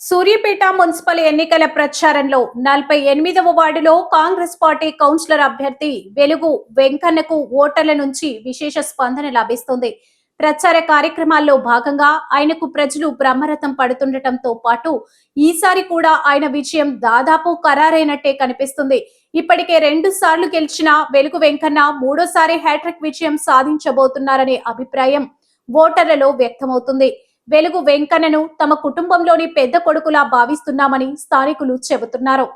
Suryapet municipal ఎన్నికల ప్రచారంలో నలభై ఎనిమిదవ వార్డులో కాంగ్రెస్ పార్టీ కౌన్సిలర్ అభ్యర్థి వెలుగు వెంకన్నకు ఓటర్ల నుంచి విశేష స్పందన లభిస్తుంది. ప్రచార కార్యక్రమాల్లో భాగంగా ఆయనకు ప్రజలు బ్రహ్మరథం పడుతుండటంతో పాటు ఈసారి కూడా ఆయన విజయం దాదాపు ఖరారైనట్టే కనిపిస్తుంది. ఇప్పటికే రెండు సార్లు గెలిచిన వెలుగు వెంకన్న మూడోసారి హ్యాట్రిక్ విజయం సాధించబోతున్నారనే అభిప్రాయం ఓటర్లలో వ్యక్తమవుతుంది. వెలుగు వెంకన్నను తమ కుటుంబంలోని పెద్ద కొడుకులా భావిస్తున్నామని స్థానికులు చెబుతున్నారు.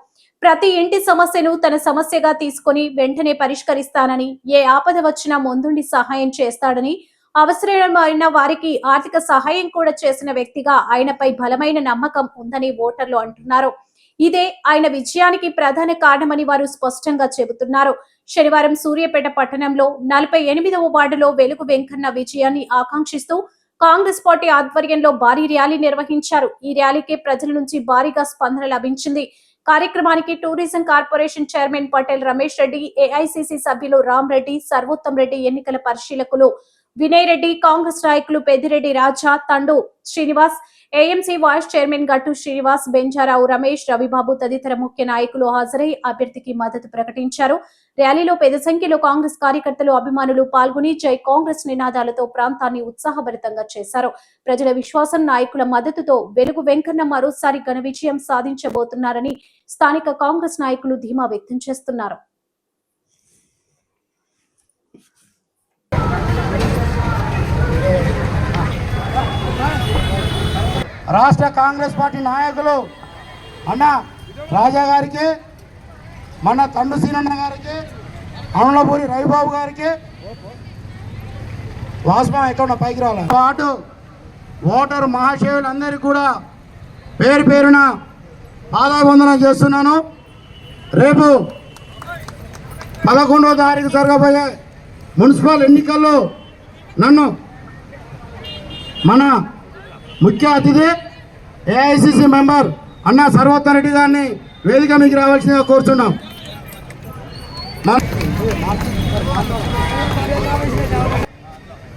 ప్రతి ఇంటి సమస్యను తన సమస్యగా తీసుకొని వెంటనే పరిష్కరిస్తానని ఏ ఆపద వచ్చినా ముందుండి సహాయం చేస్తాడని అవసరమైన వారికి ఆర్థిక సహాయం కూడా చేసిన వ్యక్తిగా ఆయనపై బలమైన నమ్మకం ఉందని ఓటర్లు అంటున్నారు. ఇదే ఆయన విజయానికి ప్రధాన కారణమని వారు స్పష్టంగా చెబుతున్నారు. శనివారం సూర్యాపేట పట్టణంలో నలభై ఎనిమిదవ వార్డులో వెలుగు వెంకన్న విజయాన్ని ఆకాంక్షిస్తూ కాంగ్రెస్ పార్టీ ఆధ్వర్యంలో భారీ ర్యాలీ నిర్వహించారు. ఈ ర్యాలీకి ప్రజల నుంచి భారీగా స్పందన లభించింది. కార్యక్రమానికి tourism corporation chairman Patel Ramesh Reddy AICC సభ్యులు రామ్ రెడ్డి సర్వోత్తం రెడ్డి ఎన్నికల పరిశీలకులు వినయ్ రెడ్డి కాంగ్రెస్ నాయకులు Peddireddy Raja Thandu Srinivas AMC vice chairman Gattu Srinivas Benjarao Ramesh Ravibabu తదితర ముఖ్య నాయకులు హాజరై అభ్యర్థికి మద్దతు ప్రకటించారు. ర్యాలీలో పెద్ద సంఖ్యలో కాంగ్రెస్ కార్యకర్తలు అభిమానులు పాల్గొని జై కాంగ్రెస్ నినాదాలతో ప్రాంతాన్ని ఉత్సాహభరితంగా చేశారు. ప్రజల విశ్వాసం నాయకుల మద్దతుతో వెలుగు వెంకన్న మరోసారి ఘన విజయం సాధించబోతున్నారని స్థానిక కాంగ్రెస్ నాయకులు ధీమా వ్యక్తం చేస్తున్నారు. రాష్ట్ర కాంగ్రెస్ పార్టీ నాయకులు. అన్న రాజా గారికి మన తండ్రి సీనన్న గారికి అమలపూరి రవిబాబు గారికి వాస్మా ఎక్కడ పైకి రావాలి? పాటు ఓటరు మహాశయులందరికీ కూడా పేరు పేరున పాదాబంధనం చేస్తున్నాను. రేపు పదకొండవ తారీఖు జరగబోయే మున్సిపల్ ఎన్నికల్లో నన్ను మన ముఖ్య అతిథి ఏఐసిసి మెంబర్ అన్నా సర్వోత్తర రెడ్డి గారిని వేదిక మీకు రావాల్సిందిగా కోరుతున్నాం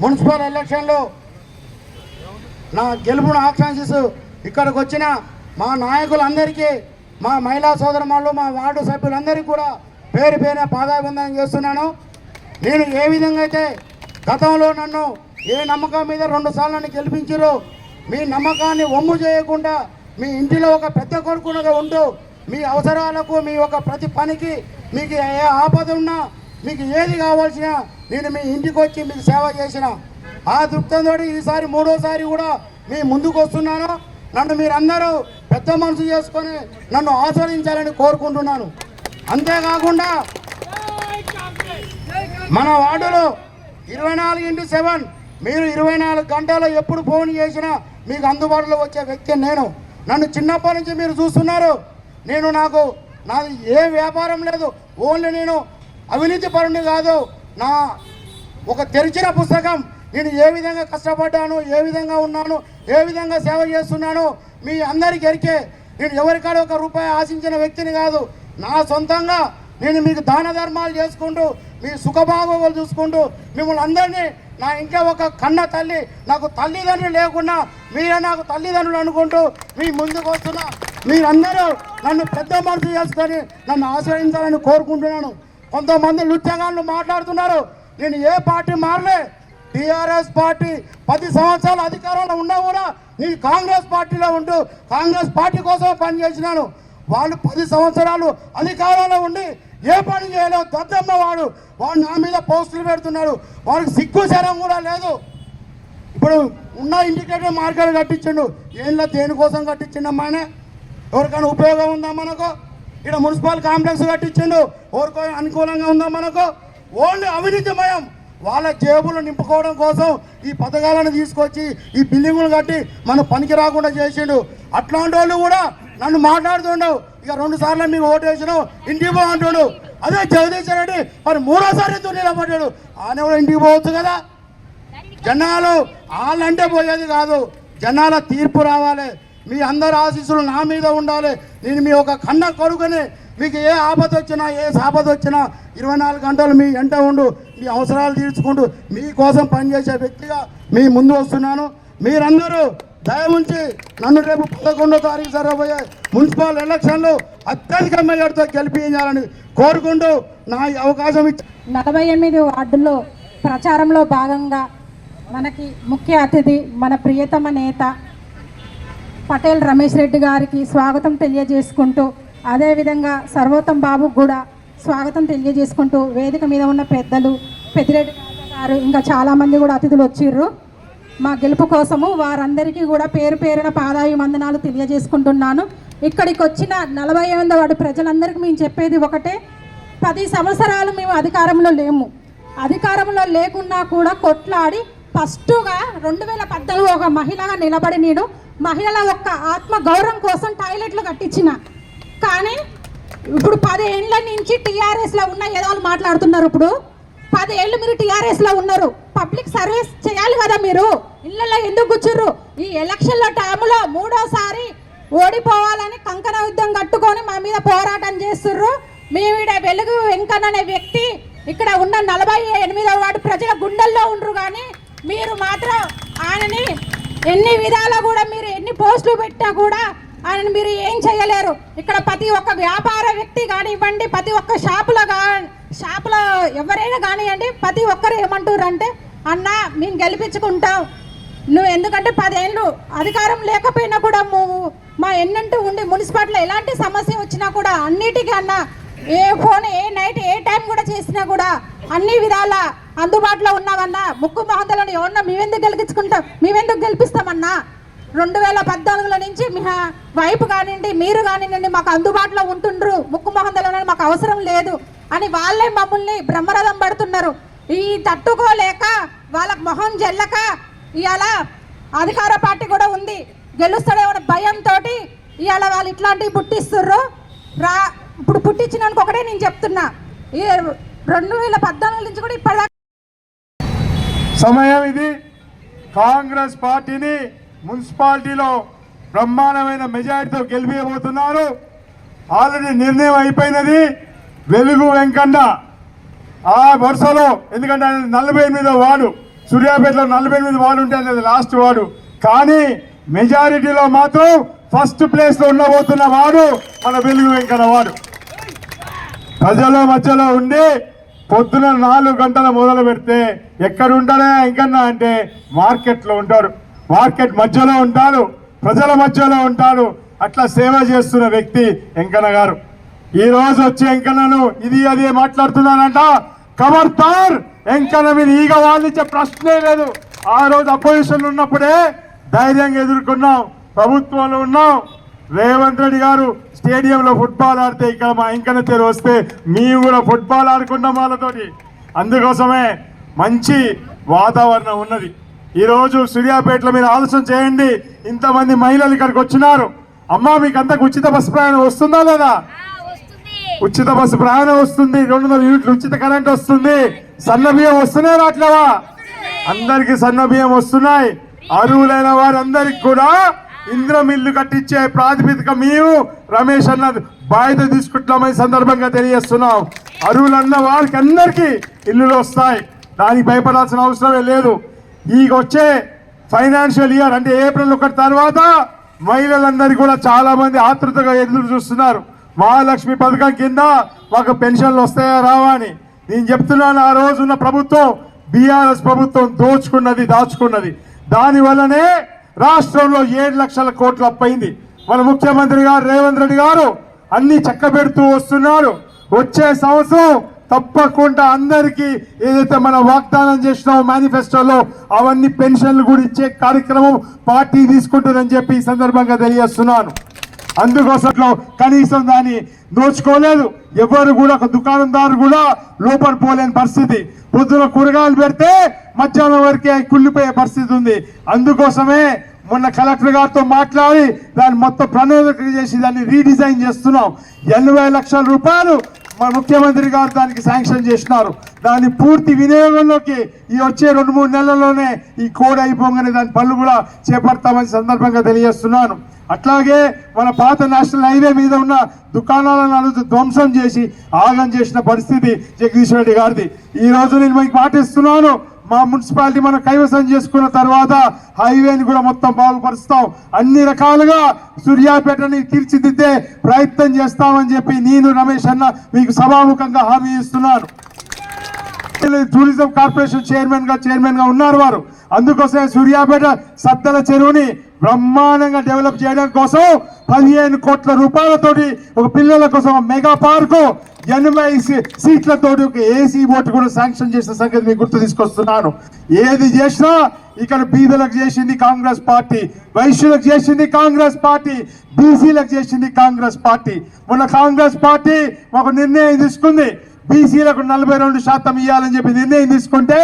మున్సిపల్ ఎలక్షన్లో నా గెలుపును ఆకాంక్షిస్తూ ఇక్కడికి వచ్చిన మా నాయకులందరికీ మా మహిళా సోదరమాళ్ళు మా వార్డు సభ్యులందరికీ కూడా పేరు పేరున పాదాభివందనం చేస్తున్నాను. నేను ఏ విధంగా అయితే గతంలో నన్ను ఏ నమ్మకం మీద రెండు సార్లు నన్ను గెలిపించారో మీ నమ్మకాన్ని ఒమ్ము చేయకుండా మీ ఇంటిలో ఒక పెద్ద కొడుకునగా ఉంటూ మీ అవసరాలకు మీ ఒక ప్రతి పనికి మీకు ఏ ఆపద ఉన్నా మీకు ఏది కావాల్సిన నేను మీ ఇంటికి వచ్చి మీకు సేవ చేసిన. ఆ దృక్తంతో ఈసారి మూడోసారి కూడా మీ ముందుకు వస్తున్నాను నన్ను మీరందరూ పెద్ద మనసు చేసుకొని నన్ను ఆస్వాదించాలని కోరుకుంటున్నాను. అంతేకాకుండా మన వార్డులో ఇరవై నాలుగు ఇంటూ సెవెన్ మీరు ఇరవై నాలుగు గంటలు ఎప్పుడు ఫోన్ చేసినా మీకు అందుబాటులో వచ్చే వ్యక్తి నేను. నన్ను చిన్నప్పటి నుంచి మీరు చూస్తున్నారు. నేను నాకు నాది ఏ వ్యాపారం లేదు. ఓన్లీ నేను అవినీతి పరుని కాదు. నా ఒక తెరిచిన పుస్తకం. నేను ఏ విధంగా కష్టపడ్డాను ఏ విధంగా ఉన్నాను ఏ విధంగా సేవ చేస్తున్నాను మీ అందరికీ ఎరికే నేను ఎవరికాడ ఒక రూపాయి ఆశించిన వ్యక్తిని కాదు. నా సొంతంగా నేను మీకు దాన ధర్మాలు చేసుకుంటూ మీ సుఖభాగోగులు చూసుకుంటూ మిమ్మల్ని అందరినీ నా ఇంట్లో ఒక కన్న తల్లి నాకు తల్లిదండ్రులు లేకుండా మీరే నాకు తల్లిదండ్రులు అనుకుంటూ మీ ముందుకు వస్తున్నా. మీరందరూ నన్ను పెద్ద మనసు చేసుకొని నన్ను ఆశ్రయించాలని కోరుకుంటున్నాను. కొంతమంది నృత్యగాళ్ళు మాట్లాడుతున్నారు. నేను ఏ పార్టీ మారలే. టీఆర్ఎస్ పార్టీ పది సంవత్సరాలు అధికారంలో ఉన్నా కూడా నేను కాంగ్రెస్ పార్టీలో ఉంటూ కాంగ్రెస్ పార్టీ కోసం పనిచేసినాను. వాళ్ళు పది సంవత్సరాలు అధికారంలో ఉండి ఏ పని చేయలేదు దద్దమ్మ వాడు వాడు నా మీద పోస్టులు పెడుతున్నాడు. వాడికి సిగ్గు శరం కూడా లేదు. ఇప్పుడు ఉన్న ఇండికేటర్ మార్కెట్ కట్టించిండు. ఏంలా దేనికోసం కట్టించిండమ్మానే ఎవరికైనా ఉపయోగం ఉందా మనకు? ఇక్కడ మున్సిపల్ కాంప్లెక్స్ కట్టించిండు. ఎవరికో అనుకూలంగా ఉందా మనకు? ఓన్లీ అవినీతిమయం. వాళ్ళ జేబులు నింపుకోవడం కోసం ఈ పథకాలను తీసుకొచ్చి ఈ బిల్డింగులు కట్టి మన పనికి రాకుండా చేసిండు. అట్లాంటి వాళ్ళు కూడా నన్ను మాట్లాడుతుండవు. ఇక రెండు సార్లు మీకు ఓటు వేసినావు. ఇంటికి పో అంటుండు. అదే జగదీశ్ రెడ్డి మరి మూడోసారి ఎందుకు నిలబడ్డాడు? ఆయన కూడా ఇంటికి పోవచ్చు కదా. జనాలు వాళ్ళంటే పోయేది కాదు. జనాల తీర్పు రావాలి. మీ అందరి ఆశీస్సులు నా మీద ఉండాలి. నేను మీ ఒక కన్న కొడుకుని మీకు ఏ ఆపద వచ్చినా ఏ సాపద వచ్చినా ఇరవై నాలుగు గంటలు మీ ఎంట ఉండు. మీ అవసరాలు తీర్చుకుంటూ మీకోసం పనిచేసే వ్యక్తిగా మీ ముందు వస్తున్నాను. మీరందరూ దయముంచి నన్ను రేపు పదకొండో తారీఖు జరగబోయే మున్సిపల్ ఎలక్షన్లు అత్యధిక మెజార్టీతో గెలిపించాలని కోరుకుంటూ నా అవకాశం ఇచ్చి నలభై ఎనిమిది వార్డుల్లో ప్రచారంలో భాగంగా మనకి ముఖ్య అతిథి మన ప్రియతమ నేత పటేల్ రమేష్ రెడ్డి గారికి స్వాగతం తెలియజేసుకుంటూ అదేవిధంగా సర్వోత్తం బాబు కూడా స్వాగతం తెలియజేసుకుంటూ వేదిక మీద ఉన్న పెద్దలు పెద్దిరెడ్డి గారు ఇంకా చాలామంది కూడా అతిథులు వచ్చిర్రు. మా గెలుపు కోసము వారందరికీ కూడా పేరు పేరున పాదాయి వందనాలు తెలియజేసుకుంటున్నాను. ఇక్కడికి వచ్చిన నలభై ఎనిమిది వాడు ప్రజలందరికీ మేము చెప్పేది ఒకటే పది సంవత్సరాలు మేము అధికారంలో లేము. అధికారంలో లేకున్నా కూడా కొట్లాడి ఫస్టుగా రెండు వేల పద్నాలుగు ఒక మహిళగా నిలబడి నేను మహిళల యొక్క ఆత్మ గౌరవం కోసం టాయిలెట్లు కట్టించిన. కానీ ఇప్పుడు పదేళ్ళ నుంచి టీఆర్ఎస్లో ఉన్న ఏదో మాట్లాడుతున్నారు ఇప్పుడు. పదేళ్ళు మీరు టీఆర్ఎస్లో ఉన్నారు. పబ్లిక్ సర్వీస్ చేయాలి కదా మీరు. ఇళ్ళల్లో ఎందుకు కూర్చుర్రు? ఈ ఎలక్షన్ల టైంలో మూడోసారి ఓడిపోవాలని కంకణ యుద్ధం కట్టుకొని మా మీద పోరాటం చేస్తుర్రు. మేమిడ వెలుగు వెంకన్న అనే వ్యక్తి ఇక్కడ ఉన్న నలభై ఎనిమిదవ వాడు ప్రజల గుండెల్లో ఉండరు కానీ మీరు మాత్రం ఆయనని ఎన్ని విధాలా కూడా మీరు ఎన్ని పోస్టులు పెట్టినా కూడా ఆయన మీరు ఏం చేయలేరు. ఇక్కడ ప్రతి ఒక్క వ్యాపార వ్యక్తి కానివ్వండి ప్రతి ఒక్క షాపులో కా షాపులో ఎవరైనా కానివ్వండి ప్రతి ఒక్కరు ఏమంటారు అంటే అన్న మేము గెలిపించుకుంటాం. నువ్వు ఎందుకంటే పదేళ్ళు అధికారం లేకపోయినా కూడా నువ్వు మా ఎన్నంటూ ఉండి మున్సిపాలిటీలో ఎలాంటి సమస్య వచ్చినా కూడా అన్నిటికీ అన్న ఏ ఫోన్ ఏ నైట్ ఏ టైం కూడా చేసినా కూడా అన్ని విధాల అందుబాటులో ఉన్నామన్నా ముక్కు మహంతలను ఎవరన్నా మేమెందుకు గెలిపించుకుంటాం? మేమెందుకు గెలిపిస్తామన్నా? రెండు వేల పద్నాలుగులో నుంచి మీ వైపు కానివ్వండి మీరు కానివ్వండి మాకు అందుబాటులో ఉంటుండ్రు. ముక్కు మహంతలను మాకు అవసరం లేదు అని వాళ్ళే మమ్మల్ని బ్రహ్మరథం పడుతున్నారు. ఈ తట్టుకోలేక వాళ్ళ మొహం జల్లక ఇవాళ అధికార పార్టీ కూడా ఉంది. గెలుస్తాడేమో భయంతో ఇవాళ వాళ్ళు ఇట్లాంటివి పుట్టిస్తుర్రు. రా ఇప్పుడు పుట్టించినానికి ఒకటే నేను చెప్తున్నా. ఈ రెండు వేల పద్నాలుగు నుంచి కూడా ఇప్పటిదాకా సమయం ఇది. కాంగ్రెస్ పార్టీని మున్సిపాలిటీలో బ్రహ్మాండమైన మెజారిటీతో గెలిపియబోతున్నారు. ఆల్రెడీ నిర్ణయం అయిపోయినది వెలుగు వెంకన్న. ఆ వరుసలో ఎందుకంటే ఆయన నలభై ఎనిమిదో వాడు సూర్యాపేటలో నలభై ఎనిమిది వాడు ఉంటే అనేది లాస్ట్ వాడు కానీ మెజారిటీలో మాత్రం ఫస్ట్ ప్లేస్లో ఉండబోతున్న వాడు మన వెలుగు వెంకన్న వాడు ప్రజల మధ్యలో ఉండి పొద్దున నాలుగు గంటల మొదలు పెడితే ఎక్కడ ఉంటాడే ఇంకన్నా అంటే మార్కెట్లో ఉంటారు. మార్కెట్ మధ్యలో ఉంటాడు ప్రజల మధ్యలో ఉంటాడు అట్లా సేవ చేస్తున్న వ్యక్తి వెంకన్న గారు. ఈ రోజు వచ్చి వెంకన్నను ఇది అది మాట్లాడుతున్నానంట కబర్తార్ వెంకన్న మీద ఈగ వాదించే ప్రశ్నే లేదు. ఆ రోజు అపోజిషన్ ఉన్నప్పుడే ధైర్యంగా ఎదుర్కొన్నాం. ప్రభుత్వంలో ఉన్నాం. రేవంత్ రెడ్డి గారు స్టేడియంలో ఫుట్బాల్ ఆడితే ఇక్కడ మా ఇంకన తెరు వస్తే మేము కూడా ఫుట్బాల్ ఆడుకున్నాం వాళ్ళతోటి. అందుకోసమే మంచి వాతావరణం ఉన్నది. ఈరోజు సూర్యాపేటలో మీరు ఆలోచన చేయండి. ఇంతమంది మహిళలు ఇక్కడికి వచ్చినారు. అమ్మా మీకు అంతకు ఉచిత బస్సు ప్రయాణం వస్తుందా లేదా? ఉచిత బస్సు ప్రయాణం వస్తుంది. రెండు వందల యూనిట్లు ఉచిత కరెంట్ వస్తుంది. సన్న బియ్యం వస్తున్నాయి రాట్లేవా? అందరికి సన్న బియ్యం వస్తున్నాయి. అరువులైన వారందరికి కూడా ఇంద్రం ఇల్లు కట్టించే ప్రాతిపదిక మేము రమేష్ అన్న బాధ్యత తీసుకుంటున్నామని సందర్భంగా తెలియజేస్తున్నాం. అరువులన్న వారికి అందరికీ ఇల్లులు వస్తాయి. దానికి భయపడాల్సిన అవసరమే లేదు. ఈ వచ్చే ఫైనాన్షియల్ ఇయర్ అంటే ఏప్రిల్ ఒకటి తర్వాత మహిళలందరికీ కూడా చాలా మంది ఆతృతగా ఎదురు చూస్తున్నారు. మహాలక్ష్మి పథకం కింద మాకు పెన్షన్లు వస్తాయా రావా అని. నేను చెప్తున్నాను ఆ రోజున్న ప్రభుత్వం బీఆర్ఎస్ ప్రభుత్వం దోచుకున్నది దాచుకున్నది. దానివల్లనే రాష్ట్రంలో ఏడు లక్షల కోట్లు అప్పయింది. మన ముఖ్యమంత్రి గారు రేవంత్ రెడ్డి గారు అన్ని చక్కబెడుతూ వస్తున్నారు. వచ్చే సంవత్సరం తప్పకుండా అందరికీ ఏదైతే మనం వాగ్దానం చేసినామో మేనిఫెస్టోలో అవన్నీ పెన్షన్లు కూడా ఇచ్చే కార్యక్రమం పార్టీ తీసుకుంటుందని చెప్పి ఈ సందర్భంగా తెలియజేస్తున్నాను. అందుకోసంలో కనీసం దాన్ని దోచుకోలేదు. ఎవరు కూడా ఒక దుకాణందారు కూడా లోపల పోలేని పరిస్థితి. పొద్దున కూరగాయలు పెడితే మధ్యాహ్నం వరకే కుళ్ళిపోయే పరిస్థితి ఉంది. అందుకోసమే మొన్న కలెక్టర్ గారితో మాట్లాడి దాన్ని మొత్తం ప్రణోదక చేసి దాన్ని రీడిజైన్ చేస్తున్నాం. ఎనభై లక్షల రూపాయలు మన ముఖ్యమంత్రి గారు దానికి శాంక్షన్ చేసినారు. దాని పూర్తి వినియోగంలోకి ఈ వచ్చే రెండు మూడు నెలల్లోనే ఈ కోడ్ అయిపోగానే దాని పనులు కూడా చేపడతామని సందర్భంగా తెలియజేస్తున్నాను. అట్లాగే మన పాత నేషనల్ హైవే మీద ఉన్న దుకాణాలను అడుగుతూ ధ్వంసం చేసి ఆగం చేసిన పరిస్థితి జగదీశ్వర రెడ్డి గారిది. ఈ రోజు నేను మీకు పాటిస్తున్నాను. మా మున్సిపాలిటీ మనం కైవసం చేసుకున్న తర్వాత హైవేని కూడా మొత్తం బాగుపరుస్తాం. అన్ని రకాలుగా సూర్యాపేటని తీర్చిదిద్దే ప్రయత్నం చేస్తామని చెప్పి నేను రమేష్ అన్న మీకు సభాముఖంగా హామీ ఇస్తున్నాను. టూరిజం కార్పొరేషన్ చైర్మన్గా చైర్మన్గా ఉన్నారు వారు. అందుకోసమే సూర్యాపేట సద్దల చెరువుని బ్రహ్మాండంగా డెవలప్ చేయడం కోసం పదిహేను కోట్ల రూపాయలతోటి ఒక పిల్లల కోసం మెగా పార్కు ఎనభై సీ- సీట్లతోటి ఒక ఏసీ ఓటు కూడా శాంక్షన్ చేసిన సంగతి మీకు గుర్తు తీసుకొస్తున్నాను. ఏది చేసినా ఇక్కడ బీదలకు చేసింది కాంగ్రెస్ పార్టీ వైశ్యులకు చేసింది కాంగ్రెస్ పార్టీ బీసీలకు చేసింది కాంగ్రెస్ పార్టీ. మొన్న కాంగ్రెస్ పార్టీ ఒక నిర్ణయం తీసుకుంది. బీసీలకు నలభై రెండు శాతం ఇవ్వాలని చెప్పి నిర్ణయం తీసుకుంటే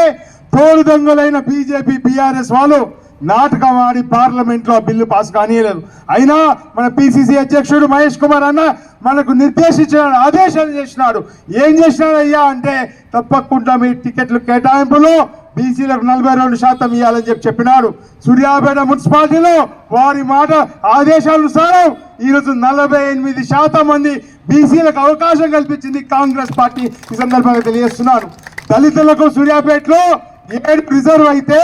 తోడు దొంగలైన బీజేపీ బీఆర్ఎస్ వాళ్ళు నాటకం ఆడి పార్లమెంట్లో బిల్లు పాస్ కానియలేదు. అయినా మన పిసిసి అధ్యక్షుడు మహేష్ కుమార్ అన్న మనకు నిర్దేశించినాడు ఆదేశాలు చేసినాడు. ఏం చేసినాడు అయ్యా అంటే తప్పకుండా మీ టికెట్లు కేటాయింపులో బీసీలకు నలభై రెండు శాతం ఇవ్వాలని చెప్పి చెప్పినాడు. సూర్యాపేట మున్సిపాలిటీలో వారి మాట ఆదేశానుసారం ఈరోజు నలభై ఎనిమిది శాతం మంది బీసీలకు అవకాశం కల్పించింది కాంగ్రెస్ పార్టీ ఈ సందర్భంగా తెలియజేస్తున్నాను. దళితులకు సూర్యాపేటలో ఏడు రిజర్వ్ అయితే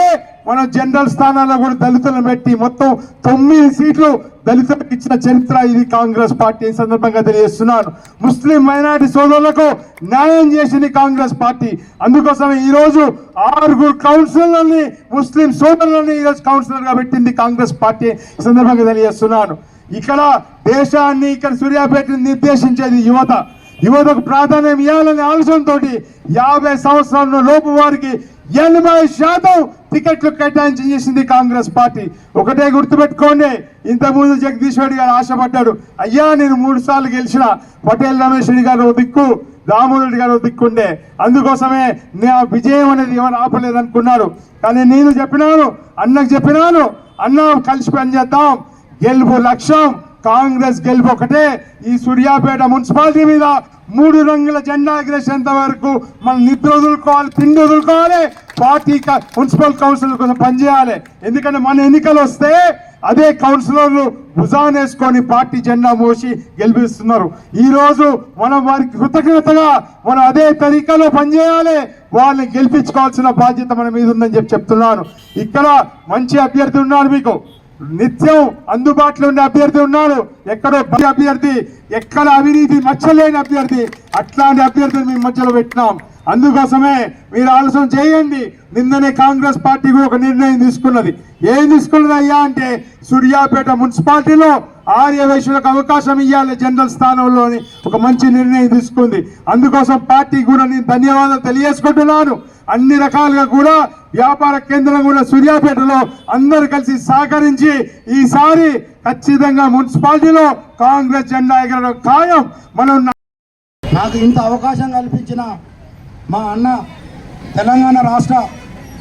మనం జనరల్ స్థానాల్లో కూడా దళితులను పెట్టి మొత్తం తొమ్మిది సీట్లు దళితులకు ఇచ్చిన చరిత్ర ఇది కాంగ్రెస్ పార్టీ సందర్భంగా తెలియజేస్తున్నాను. ముస్లిం మైనారిటీ సోదరులకు న్యాయం చేసింది కాంగ్రెస్ పార్టీ. అందుకోసం ఈరోజు ఆరుగురు కౌన్సిలర్లని ముస్లిం సోదరులని ఈరోజు కౌన్సిలర్గా పెట్టింది కాంగ్రెస్ పార్టీ సందర్భంగా తెలియజేస్తున్నాను. ఇక్కడ దేశాన్ని ఇక్కడ సూర్యాపేటని నిర్దేశించేది యువత. యువతకు ప్రాధాన్యం ఇవ్వాలనే ఆలోచనతో యాభై సంవత్సరాల లోపు వారికి ఎనభై శాతం టికెట్లు కేటాయించి చేసింది కాంగ్రెస్ పార్టీ. ఒకటే గుర్తుపెట్టుకోండి ఇంతకుముందు జగదీష్ రెడ్డి గారు ఆశపడ్డాడు అయ్యా నేను మూడు సార్లు గెలిచిన పటేల్ రమేష్ రెడ్డి గారు ఓ దిక్కు రామోహన్ గారు దిక్కుండే అందుకోసమే నా విజయం అనేది ఎవరు ఆపలేదనుకున్నారు. కానీ నేను చెప్పినాను అన్నకు చెప్పినాను అన్న కలిసి పనిచేద్దాం. గెలుపు లక్ష్యం కాంగ్రెస్ గెలుపు ఒకటే. ఈ సూర్యాపేట మున్సిపాలిటీ మీద మూడు రంగుల జెండా ఎగిరేసేంత వరకు మనం నిద్ర వదులుకోవాలి తిండి వదులుకోవాలి పార్టీ మున్సిపల్ కౌన్సిల్ కోసం పనిచేయాలి ఎందుకంటే మన ఎన్నికలు వస్తే అదే కౌన్సిలర్లు భుజాన్ వేసుకొని పార్టీ జెండా మోసి గెలిపిస్తున్నారు. ఈ రోజు మనం వారికి కృతజ్ఞతగా మనం అదే తరీకాలో పనిచేయాలి వాళ్ళని గెలిపించుకోవాల్సిన బాధ్యత మన మీద ఉందని చెప్పి చెప్తున్నాను. ఇక్కడ మంచి అభ్యర్థి ఉన్నారు మీకు. నిత్యం అందుబాటులో ఉండే అభ్యర్థి ఉన్నాడు. ఎక్కడో అభ్యర్థి ఎక్కడ అవినీతి మచ్చలేని అభ్యర్థి అట్లాంటి అభ్యర్థిని మేము మధ్యలో పెట్టినాం. అందుకోసమే మీరు ఆలోచన చేయండి. నిన్ననే కాంగ్రెస్ పార్టీ కూడా ఒక నిర్ణయం తీసుకున్నది. ఏం తీసుకున్నది అయ్యా అంటే సూర్యాపేట మున్సిపాలిటీలో ఆర్య వైశ్యులకు అవకాశం ఇవ్వాలి జనరల్ స్థానంలోని ఒక మంచి నిర్ణయం తీసుకుంది. అందుకోసం పార్టీ కూడా నేను ధన్యవాదాలు తెలియజేసుకుంటున్నాను. అన్ని రకాలుగా కూడా వ్యాపార కేంద్రం కూడా సూర్యాపేటలో అందరు కలిసి సహకరించి ఈసారి ఖచ్చితంగా మున్సిపాలిటీలో కాంగ్రెస్ జెండా ఎగరడం ఖాయం. మనం నాకు ఇంత అవకాశం కల్పించిన మా అన్న తెలంగాణ రాష్ట్ర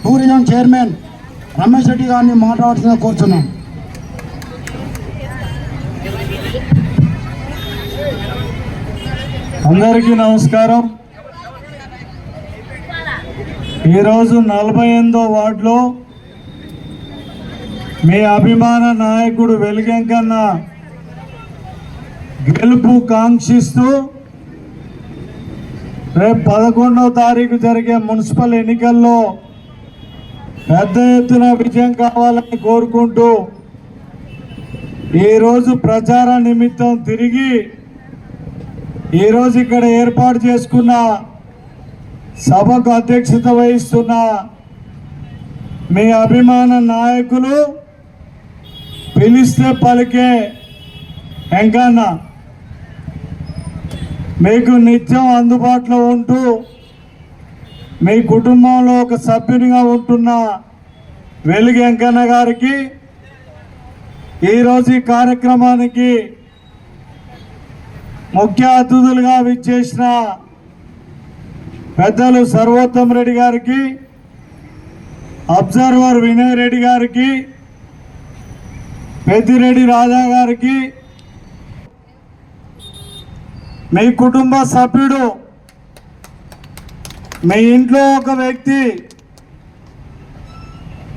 టూరిజం చైర్మన్ రమేష్ రెడ్డి గారిని మాట్లాడాల్సిన కోరుతున్నాను. అందరికీ నమస్కారం. ఈరోజు నలభై ఎనిమిదో వార్డులో మీ అభిమాన నాయకుడు వెలుగెంకన్న గెలుపు కాంక్షిస్తూ రేపు పదకొండవ తారీఖు జరిగే మున్సిపల్ ఎన్నికల్లో పెద్ద ఎత్తున విజయం కావాలని కోరుకుంటూ ఈరోజు ప్రచార నిమిత్తం తిరిగి ఈరోజు ఇక్కడ ఏర్పాటు చేసుకున్న సభకు అధ్యక్షత వహిస్తున్న మీ అభిమాన నాయకులు పిలిస్తే పలికే వెంకన్న. మీకు నిత్యం అందుబాటులో ఉంటూ మీ కుటుంబంలో ఒక సభ్యునిగా ఉంటున్న వెలుగు వెంకన్న గారికి ఈరోజు ఈ కార్యక్రమానికి ముఖ్య అతిథులుగా విచ్చేసిన పెద్దలు సర్వోత్తమ్ రెడ్డి గారికి అబ్జర్వర్ వినయ్ రెడ్డి గారికి పెద్దిరెడ్డి రాజా గారికి మీ కుటుంబ సభ్యుడు మీ ఇంట్లో ఒక వ్యక్తి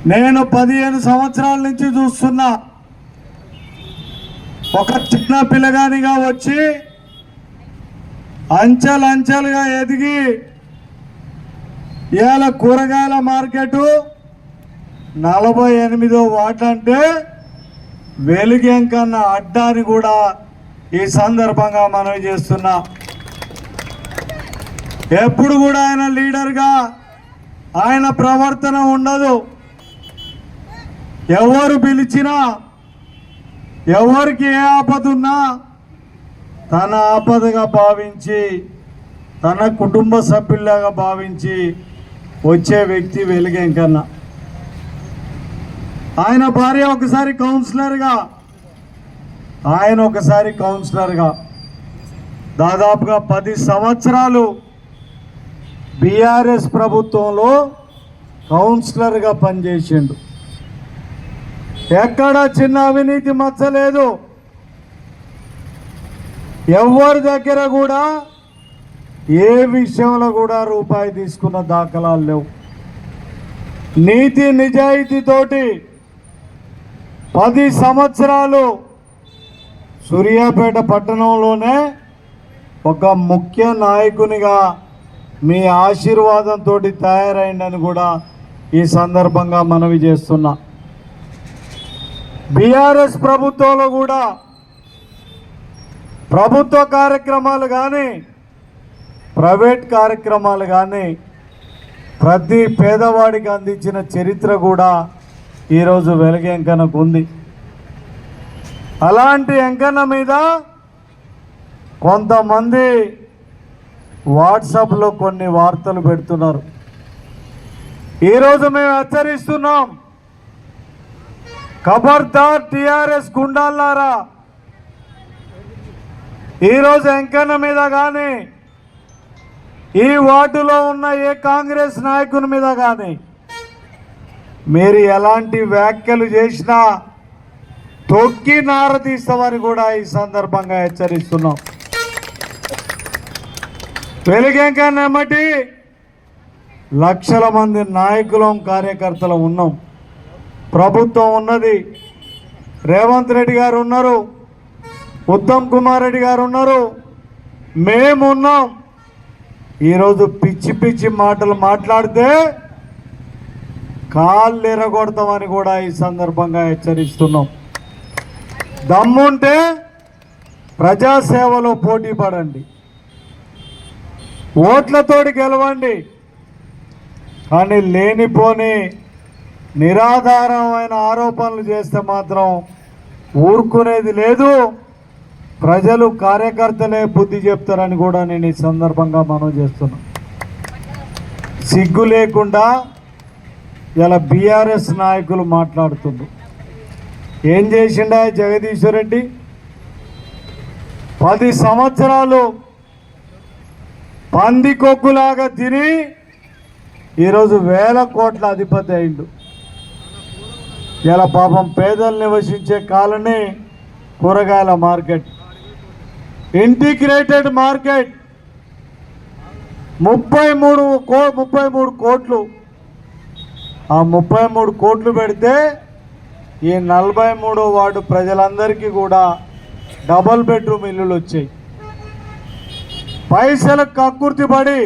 నేను పదిహేను సంవత్సరాల నుంచి చూస్తున్నా. ఒక చిన్న పిల్లగానిగా వచ్చి అంచెలంచెలుగా ఎదిగి ఇవాళ కూరగాయల మార్కెట్ నలభై ఎనిమిదో వాటంటే అంటే వెలుగేం కన్నా అడ్డాని కూడా ఈ సందర్భంగా మనవి చేస్తున్నా ఎప్పుడు కూడా ఆయన లీడర్గా ఆయన ప్రవర్తన ఉండదు. ఎవరు పిలిచినా ఎవరికి ఏ ఆపదున్నా తన ఆపదగా భావించి తన కుటుంబ సభ్యుల్లాగా భావించి వచ్చే వ్యక్తి వెలుగేం కన్నా. ఆయన భార్య ఒకసారి కౌన్సిలర్గా ఆయన ఒకసారి కౌన్సిలర్గా దాదాపుగా పది సంవత్సరాలు బీఆర్ఎస్ ప్రభుత్వంలో కౌన్సిలర్గా పనిచేసిండు. ఎక్కడ చిన్న అవినీతి మచ్చలేదు ఎవరి దగ్గర కూడా ఏ విషయంలో కూడా రూపాయి తీసుకున్న దాఖలాలు లేవు. నీతి నిజాయితీతోటి పది సంవత్సరాలు సూర్యాపేట పట్టణంలోనే ఒక ముఖ్య నాయకునిగా మీ ఆశీర్వాదంతో తయారైందని కూడా ఈ సందర్భంగా మనవి చేస్తున్నా. బీఆర్ఎస్ ప్రభుత్వంలో కూడా ప్రభుత్వ కార్యక్రమాలు కానీ ప్రైవేట్ కార్యక్రమాలు కానీ ప్రతి పేదవాడికి అందించిన చరిత్ర కూడా ఈరోజు వెలుగెంకనకు ఉంది. అలాంటి ఎంకన్న మీద కొంతమంది వాట్సాప్లో కొన్ని వార్తలు పెడుతున్నారు. ఈరోజు మేము హెచ్చరిస్తున్నాం ఖబర్దార్ టిఆర్ఎస్ గుండాలారా ఈరోజు ఎంకన్న మీద కానీ ఈ వార్డులో ఉన్న ఏ కాంగ్రెస్ నాయకుని మీద కానీ మీరు ఎలాంటి వ్యాఖ్యలు చేసినా తొక్కి నారదీస్తామని కూడా ఈ సందర్భంగా హెచ్చరిస్తున్నాం. వెలుగెంకన్న ఎమ్మటి లక్షల మంది నాయకులం కార్యకర్తలు ఉన్నాం. ప్రభుత్వం ఉన్నది. రేవంత్ రెడ్డి గారు ఉన్నారు. ఉత్తమ్ కుమార్ రెడ్డి గారు ఉన్నారు. మేమున్నాం. ఈరోజు పిచ్చి పిచ్చి మాటలు మాట్లాడితే కాళ్ళు ఎరగొడతామని కూడా ఈ సందర్భంగా హెచ్చరిస్తున్నాం. దమ్ముంటే ప్రజాసేవలో పోటీ పడండి. ఓట్లతోటి గెలవండి. కానీ లేనిపోని నిరాధారమైన ఆరోపణలు చేస్తే మాత్రం ఊరుకునేది లేదు. ప్రజలు కార్యకర్తలే బుద్ధి చెప్తారని కూడా నేను ఈ సందర్భంగా మనం చేస్తున్నా. సిగ్గు లేకుండా ఇలా బీఆర్ఎస్ నాయకులు మాట్లాడుతున్నారు. ఏం చేసిండా జగదీశ్వర్ రెడ్డి? పది సంవత్సరాలు పందికొక్కులాగా తిని ఈరోజు వేల కోట్ల అధిపతి అయిండు. ఇలా పాపం పేదలు నివసించే కాలనీ కూరగాయల మార్కెట్. Integrated market. ముప్పై మూడు కో ముప్పై మూడు కోట్లు. ఆ ముప్పై మూడు కోట్లు పెడితే ఈ నలభై మూడు వార్డు ప్రజలందరికీ కూడా డబల్ బెడ్రూమ్ ఇల్లులు వచ్చాయి. పైసలకు కక్కుర్తి పడి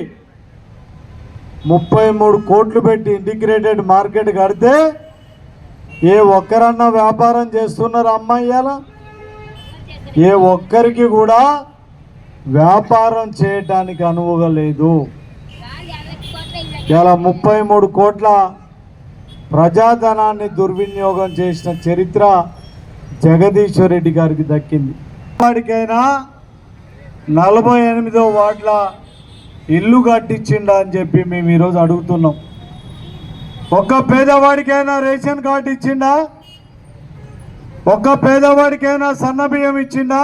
ముప్పై మూడు కోట్లు పెట్టి ఇంటిగ్రేటెడ్ మార్కెట్ కడితే ఏ ఒక్కరన్నా వ్యాపారం చేస్తున్నారు అమ్మాయ్యాల ఏ ఒక్కరికి కూడా వ్యాపారం చేయటానికి అనువుగా లేదు. ఇలా ముప్పై మూడు కోట్ల ప్రజాధనాన్ని దుర్వినియోగం చేసిన చరిత్ర జగదీశ్వర్ రెడ్డి గారికి దక్కింది. వాడికైనా నలభై ఎనిమిదో వార్డుల ఇల్లు కట్టించిండా అని చెప్పి మేము ఈరోజు అడుగుతున్నాం. ఒక్క పేదవాడికైనా రేషన్ కార్డు ఇచ్చిండా? ఒక్క పేదవాడికైనా సన్న బియ్యం ఇచ్చిండా?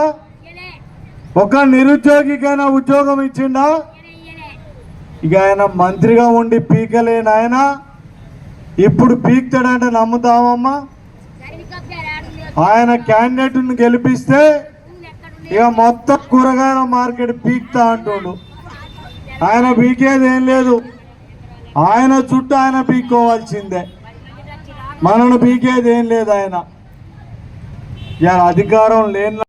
ఒక నిరుద్యోగికైనా ఉద్యోగం ఇచ్చిండా? ఇక ఆయన మంత్రిగా ఉండి పీకలేని ఆయన ఇప్పుడు పీక్తాడంటే నమ్ముతామమ్మా ఆయన క్యాండిడేట్ను గెలిపిస్తే ఇక మొత్తం కూరగాయల మార్కెట్ పీక్తా అంటుండు. ఆయన పీకేది ఏం లేదు. ఆయన చుట్టూ ఆయన పీక్కోవాల్సిందే. మనను పీకేది ఏం లేదు ఆయన. ఇక అధికారం లేని